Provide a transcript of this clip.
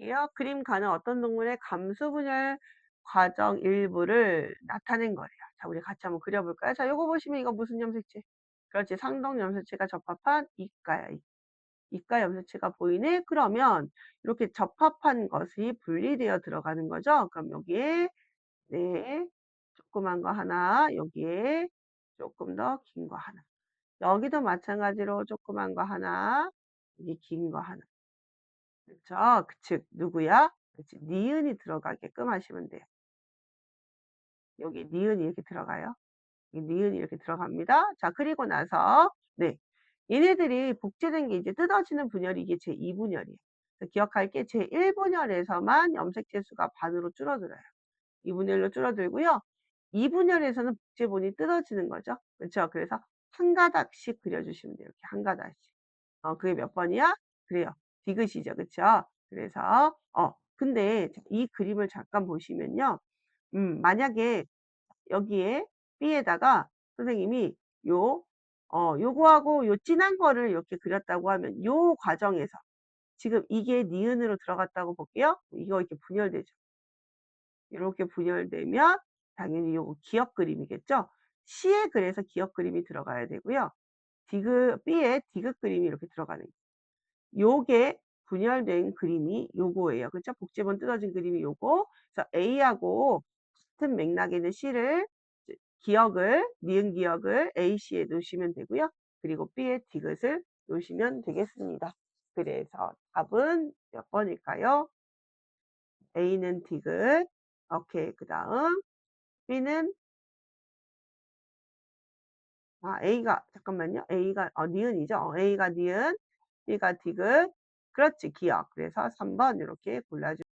볼게요. 그림 가는 어떤 동물의 감수 분열 과정 일부를 나타낸 거예요. 자, 우리 같이 한번 그려볼까요? 자, 요거 보시면 이거 무슨 염색체? 그렇지. 상동 염색체가 접합한 이가야. 이. 이가 염색체가 보이네? 그러면 이렇게 접합한 것이 분리되어 들어가는 거죠. 그럼 여기에 네, 조그만 거 하나, 여기에 조금 더 긴 거 하나. 여기도 마찬가지로 조그만 거 하나, 여기 긴 거 하나. 그렇죠? 그즉 누구야? 그치. 니은이 들어가게끔 하시면 돼요. 여기 니은이 이렇게 들어가요. 이 니은이 이렇게 들어갑니다. 자, 그리고 나서 네. 얘네들이 복제된 게 이제 뜯어지는 분열이 이게 제2분열이에요. 기억할 게 제1분열에서만 염색체 수가 반으로 줄어들어요. 2분열로 줄어들고요. 2분열에서는 복제본이 뜯어지는 거죠. 그렇죠? 그래서 한 가닥씩 그려주시면 돼요. 이렇게 한 가닥씩. 어, 그게 몇 번이야? 그래요. 디귿이죠. 그렇죠? 그래서 어, 근데 이 그림을 잠깐 보시면요. 음, 만약에 여기에 B에다가 선생님이 요, 어, 요거하고 요 진한 거를 이렇게 그렸다고 하면 요 과정에서 지금 이게 니은으로 들어갔다고 볼게요. 이거 이렇게 분열되죠. 이렇게 분열되면 당연히 요거 기억 그림이겠죠. C에 그래서 기억 그림이 들어가야 되고요. 디귿, B에 디귿 그림이 이렇게 들어가는 거예요. 요게 분열된 그림이 요거예요. 그렇죠? 복제본 뜯어진 그림이 요거. 그래서 A하고 같은 맥락에 있는 C를 기억을 니은 기억을 AC에 놓으시면 되고요. 그리고 B의 디귿을 놓으시면 되겠습니다. 그래서 답은 몇 번일까요? A는 디귿. 오케이. 그 다음 B는 아, A가 잠깐만요. A가 어, 니은이죠. 어, A가 니은, B가 디귿. 그렇지. 기억. 그래서 3번 이렇게 골라주